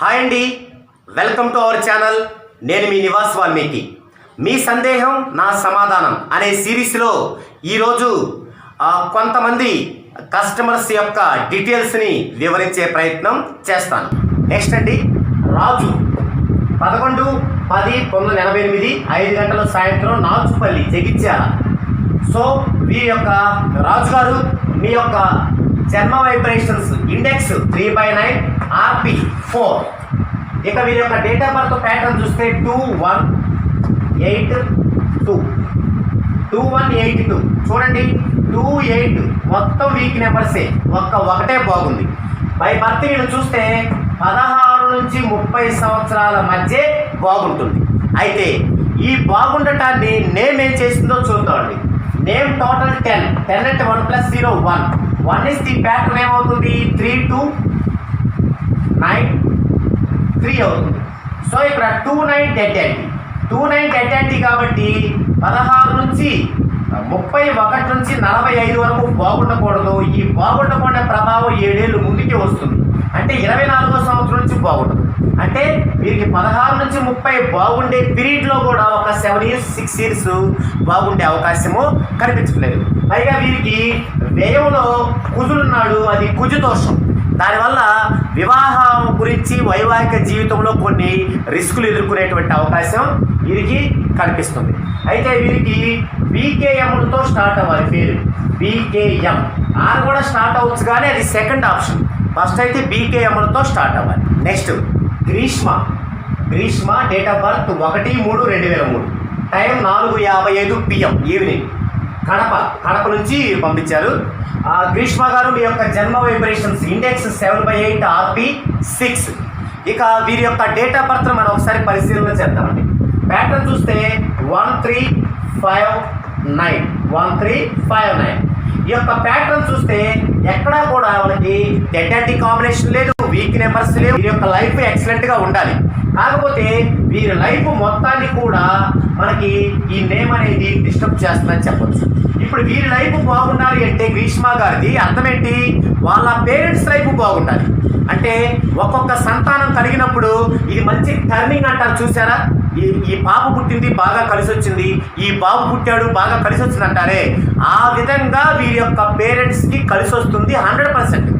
Hi అండి. Welcome to our channel. నేను మీ నివాస్ వాల్మీకి. మీ సందేహం నా సమాధానం అనే సిరీస్లో ఈరోజు కొంతమంది కస్టమర్స్ యొక్క డీటెయిల్స్ని వివరించే ప్రయత్నం చేస్తాను. నెక్స్ట్ అండి రాజు. పదకొండు పది పంతొమ్మిది ఎనభై ఎనిమిది ఐదు గంటల సాయంత్రం నాచుపల్లి జగిత్యాల. సో మీ యొక్క రాజు గారు మీ యొక్క జన్మ vibrations index three by nine RP four ఇక వీరి యొక్క డేట్ ఆఫ్ బర్త్ ప్యాటర్న్ చూస్తే two one eight two two one eight two చూడండి టూ ఎయిట్ మొత్తం వీక్ నెంబర్సే ఒక్క ఒకటే బాగుంది. బై బర్త్ వీళ్ళు చూస్తే పదహారు నుంచి ముప్పై సంవత్సరాల మధ్య బాగుంటుంది. అయితే ఈ బాగుండటాన్ని నేమ్ ఏం చేసిందో చూద్దామండి. నేమ్ టోటల్ టెన్ టెన్ అంటే one plus zero one one is the pattern ఏమవుతుంది? త్రీ టూ నైన్ త్రీ అవుతుంది. సో ఇక్కడ two nine dead anti two nine dead anti కాబట్టి పదహారు నుంచి ముప్పై ఒకటి నుంచి నలభై ఐదు వరకు బాగుండకూడదు. ఈ బాగుండకుండా ప్రభావం ఏడేళ్ళు ముందుకే వస్తుంది. అంటే ఇరవై నాలుగో సంవత్సరం నుంచి బాగుండదు. అంటే వీరికి పదహారు నుంచి ముప్పై బాగుండే పీరియడ్లో కూడా ఒక సెవెన్ ఇయర్స్ సిక్స్ ఇయర్స్ బాగుండే అవకాశము కనిపించలేదు పైగా వీరికి వ్యయంలో కుదురున్నాడు అది కుజుదోషం దానివల్ల వివాహం గురించి వైవాహిక జీవితంలో కొన్ని రిస్కులు ఎదుర్కొనేటువంటి అవకాశం వీరికి కనిపిస్తుంది. అయితే వీరికి బీకేఎంతో స్టార్ట్ అవ్వాలి పేరు. బీకేఎం. ఆర్ కూడా స్టార్ట్ అవ్వచ్చు కానీ అది సెకండ్ ఆప్షన్. ఫస్ట్ అయితే బీకేఎంలతో స్టార్ట్ అవ్వాలి. Next Greeshma. Greeshma date of birth ఒకటి మూడు రెండు వేల మూడు. టైం నాలుగు యాభై ఐదు పిఎం ఈవినింగ్. కడప కడప నుంచి పంపించారు. ఆ, గ్రీష్మ గారు మీ యొక్క జన్మ vibrations index seven by eight RP six ఇక వీరి యొక్క డేట్ ఆఫ్ బర్త్ మనం ఒకసారి పరిశీలన చేద్దామండి. ప్యాటర్న్ చూస్తే one three five nine one three five nine ఈ యొక్క ప్యాటర్న్ చూస్తే ఎక్కడా కూడా మనకి డెడ్ కాంబినేషన్ లేదు వీక్ నెంబర్స్ లేవు. వీరి యొక్క లైఫ్ ఎక్సలెంట్గా ఉండాలి. కాకపోతే వీరి లైఫ్ మొత్తాన్ని కూడా మనకి ఈ నేమ్ అనేది డిస్టర్బ్ చేస్తుందని చెప్పొచ్చు. ఇప్పుడు వీరి లైఫ్ బాగుండాలి అంటే గ్రీష్మ గారిది అర్థం ఏంటి వాళ్ళ పేరెంట్స్ లైఫ్ బాగుండాలి. అంటే ఒక్కొక్క సంతానం కలిగినప్పుడు ఇది మంచి టర్నింగ్ అంటారు చూసారా? ఈ ఈ పాప పుట్టింది బాగా కలిసి వచ్చింది ఈ బాబు పుట్టాడు బాగా కలిసి వచ్చింది అంటారే ఆ విధంగా వీరి యొక్క పేరెంట్స్కి కలిసి వస్తుంది హండ్రెడ్ పర్సెంట్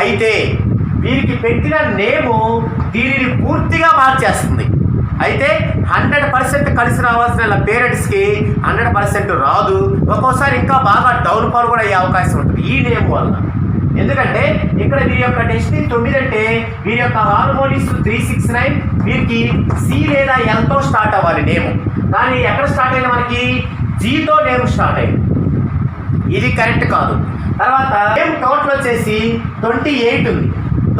అయితే వీరికి పెట్టిన నేము దీనిని పూర్తిగా మార్చేస్తుంది. అయితే హండ్రెడ్ పర్సెంట్ కలిసి రావాల్సిన పేరెంట్స్కి హండ్రెడ్ పర్సెంట్ రాదు. ఒక్కోసారి ఇంకా బాగా డౌన్ ఫాల్ కూడా అయ్యే అవకాశం ఉంటుంది ఈ నేమ్ వల్ల ఎందుకంటే ఇక్కడ వీరి యొక్క డెస్టినీ తొమ్మిది అంటే వీరి యొక్క హార్మోనిస్ త్రీ సిక్స్ నైన్. వీరికి సి లేదా ఎల్తో స్టార్ట్ అవ్వాలి నేము కానీ ఎక్కడ స్టార్ట్ అయింది మనకి? జీతో నేమ్ స్టార్ట్ అయింది ఇది కరెక్ట్ కాదు. తర్వాత నేమ్ టోటల్ వచ్చేసి ట్వంటీ ఎయిట్ ఉంది.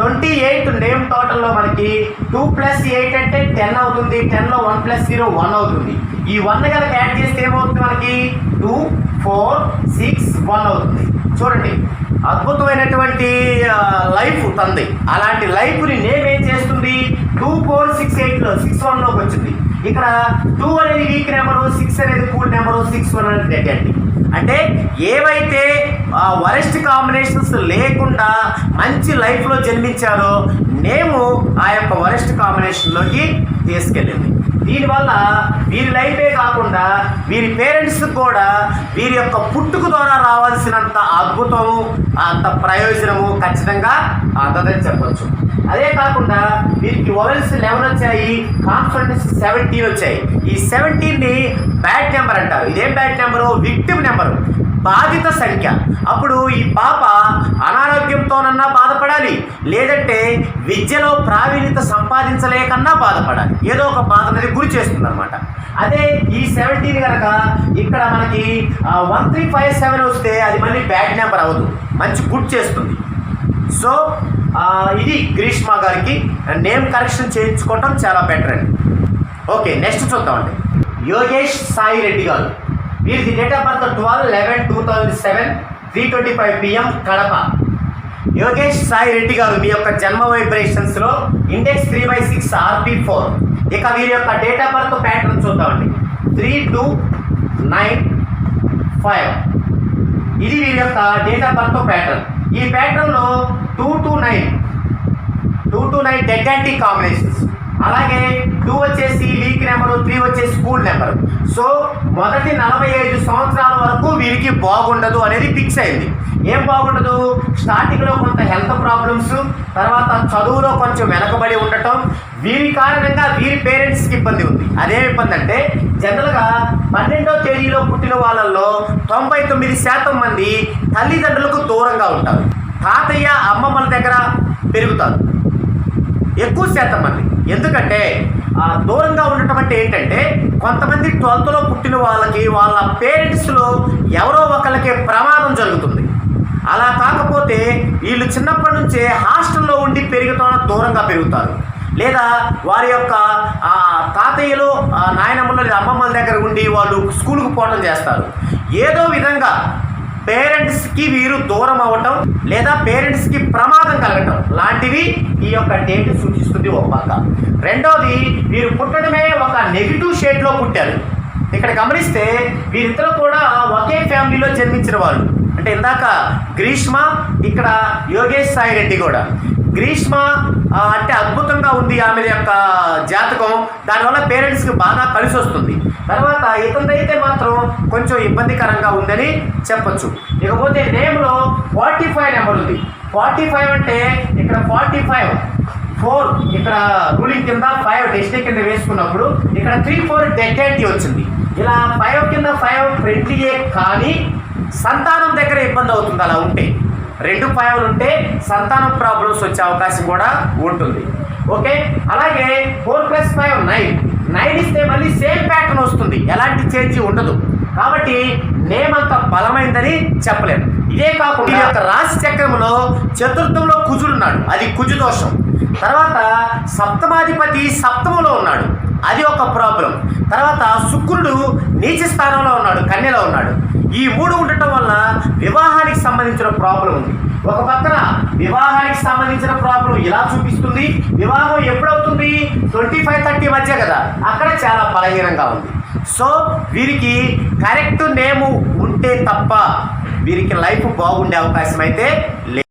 ట్వంటీ ఎయిట్ నేమ్ టోటల్లో మనకి టూ ప్లస్ ఎయిట్ అంటే టెన్ అవుతుంది. టెన్లో వన్ ప్లస్ జీరో వన్ అవుతుంది. ఈ వన్ కనుక యాడ్ చేస్తే ఏమవుతుంది మనకి? టూ ఫోర్ సిక్స్ వన్ అవుతుంది. చూడండి. అద్భుతమైనటువంటి లైఫ్ తంది. అలాంటి లైఫ్ని నేమ్ ఏం చేస్తుంది? టూ ఫోర్ సిక్స్ ఎయిట్లో సిక్స్ వన్లోకి వచ్చింది. ఇక్కడ టూ అనేది వీక్ నెంబరు సిక్స్ అనేది కూల్ నెంబరు సిక్స్ వన్ అనేది డెడ్ అండి. అంటే ఏవైతే వరెస్ట్ కాంబినేషన్స్ లేకుండా మంచి లైఫ్లో జన్మించారో నేము ఆ యొక్క వరెస్ట్ కాంబినేషన్లోకి తీసుకెళ్ళింది. దీనివల్ల వీరి లైఫే కాకుండా వీరి పేరెంట్స్ కూడా వీరి యొక్క పుట్టుకు ద్వారా రావాల్సినంత అద్భుతము అంత ప్రయోజనము ఖచ్చితంగా అందదని చెప్పచ్చు. అదే కాకుండా వీరికి ఓవెల్స్ లెవెన్ వచ్చాయి కాన్ఫిడెన్స్ సెవెంటీన్ వచ్చాయి. ఈ సెవెంటీన్ని బ్యాడ్ నెంబర్ అంటారు. ఇదేం బ్యాడ్ నెంబరు విక్టిమ్ నెంబరు బాధిత సంఖ్య. అప్పుడు ఈ పాప అనారోగ్యంతోనన్నా బాధపడాలి. లేదంటే విద్యలో ప్రావీణ్యత సంపాదించలేకన్నా బాధపడాలి. ఏదో ఒక బాధ అనేది గురి చేస్తుంది అనమాట అదే ఈ సెవెంటీన్ కనుక ఇక్కడ మనకి వన్ త్రీ ఫైవ్ సెవెన్ వస్తే అది మళ్ళీ బ్యాడ్ నెంబర్ అవ్వదు మంచి గుడ్ చేస్తుంది. సో ఇది గ్రీష్మ గారికి నేమ్ కరెక్షన్ చేయించుకోవటం చాలా బెటర్ అండి. ఓకే నెక్స్ట్ చూద్దామండి. యోగేష్ సాయి రెడ్డి గారు. వీరిది date of birth twelve eleven two thousand seven three twenty five PM Kadapa. Yogesh Sai Reddy గారు మీ యొక్క జన్మ వైబ్రేషన్స్లో index three by six RP four ఇక వీరి యొక్క డేట్ ఆఫ్ బర్త్ ప్యాటర్న్ చూద్దామండి. త్రీ టూ నైన్ ఫైవ్ ఇది వీరి యొక్క డేట్ ఆఫ్ బర్త్ ప్యాటర్న్ ఈ ప్యాటర్న్లో two two nine two two nine dead anti combinations అలాగే టూ వచ్చేసి వీక్ నెంబరు త్రీ వచ్చేసి స్కూల్ నెంబరు. సో మొదటి నలభై ఐదు సంవత్సరాల వరకు వీరికి బాగుండదు అనేది ఫిక్స్ అయింది. ఏం బాగుండదు? స్టార్టింగ్లో కొంత హెల్త్ ప్రాబ్లమ్స్ తర్వాత చదువులో కొంచెం వెనకబడి ఉండటం. వీరి కారణంగా వీరి పేరెంట్స్కి ఇబ్బంది ఉంది. అదే ఇబ్బంది అంటే జనరల్గా పన్నెండో తేదీలో పుట్టిన వాళ్ళల్లో తొంభై తొమ్మిది శాతం మంది తల్లిదండ్రులకు దూరంగా ఉంటారు. తాతయ్య అమ్మమ్మల దగ్గర పెరుగుతారు. ఎక్కువ శాతం మంది. ఎందుకంటే దూరంగా ఉండటం అంటే ఏంటంటే కొంతమంది ట్వెల్త్లో పుట్టిన వాళ్ళకి వాళ్ళ పేరెంట్స్లో ఎవరో ఒకరికి ప్రమాదం జరుగుతుంది. అలా కాకపోతే వీళ్ళు చిన్నప్పటి నుంచే హాస్టల్లో ఉండి పెరుగుతున్న దూరంగా పెరుగుతారు. లేదా వారి యొక్క తాతయ్యలు నాయనమ్మలు లేదా అమ్మమ్మల దగ్గర ఉండి వాళ్ళు స్కూల్కి పోవడం చేస్తారు. ఏదో విధంగా పేరెంట్స్కి వీరు దూరం అవ్వటం లేదా పేరెంట్స్కి ప్రమాదం కలగటం లాంటివి ఈ యొక్క డేట్ సూచిస్తుంది ఒక పక్క రెండోది వీరు పుట్టడమే ఒక నెగిటివ్ షేడ్లో పుట్టారు. ఇక్కడ గమనిస్తే వీరిద్దరూ కూడా ఒకే ఫ్యామిలీలో జన్మించిన వాళ్ళు. అంటే ఇందాక గ్రీష్మ ఇక్కడ యోగేష్ సాయి రెడ్డి కూడా. గ్రీష్మ అంటే అద్భుతంగా ఉంది ఆమె యొక్క జాతకం. దానివల్ల పేరెంట్స్కి బాగా కలిసి వస్తుంది. తర్వాత ఇతనిదైతే మాత్రం కొంచెం ఇబ్బందికరంగా ఉందని చెప్పొచ్చు. ఇకపోతే నేమ్లో ఫార్టీ ఫైవ్ నెంబర్ ఉంది. ఫార్టీ ఫైవ్ అంటే ఇక్కడ ఫార్టీ ఫైవ్ ఫోర్ ఇక్కడ రూలింగ్ కింద ఫైవ్ డెస్టినీ కింద వేసుకున్నప్పుడు ఇక్కడ త్రీ ఫోర్ డెటెంటీ వచ్చింది. ఇలా ఫైవ్ కింద ఫైవ్ ఫ్రెండ్లీయే కానీ సంతానం దగ్గర ఇబ్బంది అవుతుంది అలా ఉంటే. రెండు పాయలు ఉంటే సంతానం ప్రాబ్లమ్స్ వచ్చే అవకాశం కూడా ఉంటుంది. ఓకే? అలాగే four plus five nine. Nine ఇస్తే మళ్ళీ సేమ్ ప్యాటర్న్ వస్తుంది. ఎలాంటి చేంజ్ ఉండదు. కాబట్టి నేమ్ అంత బలమైందని చెప్పలేము. ఇదే కాకుండా ఈ యొక్క రాశి చక్రంలో చతుర్థంలో కుజుడున్నాడు అది కుజు దోషం. తర్వాత సప్తమాధిపతి సప్తములో ఉన్నాడు. అది ఒక ప్రాబ్లం. తర్వాత శుక్రుడు నీచ స్థానంలో ఉన్నాడు. కన్యలో ఉన్నాడు. ఈ మూడు ఉండటం వల్ల వివాహానికి సంబంధించిన ప్రాబ్లం ఉంది. ఒక పక్కన వివాహానికి సంబంధించిన ప్రాబ్లం ఇలా చూపిస్తుంది వివాహం ఎప్పుడవుతుంది? ట్వంటీ ఫైవ్ థర్టీ మధ్య కదా. అక్కడ చాలా బలహీనంగా ఉంది. సో వీరికి కరెక్ట్ నేము ఉంటే తప్ప వీరికి లైఫ్ బాగుండే అవకాశం అయితే లేదు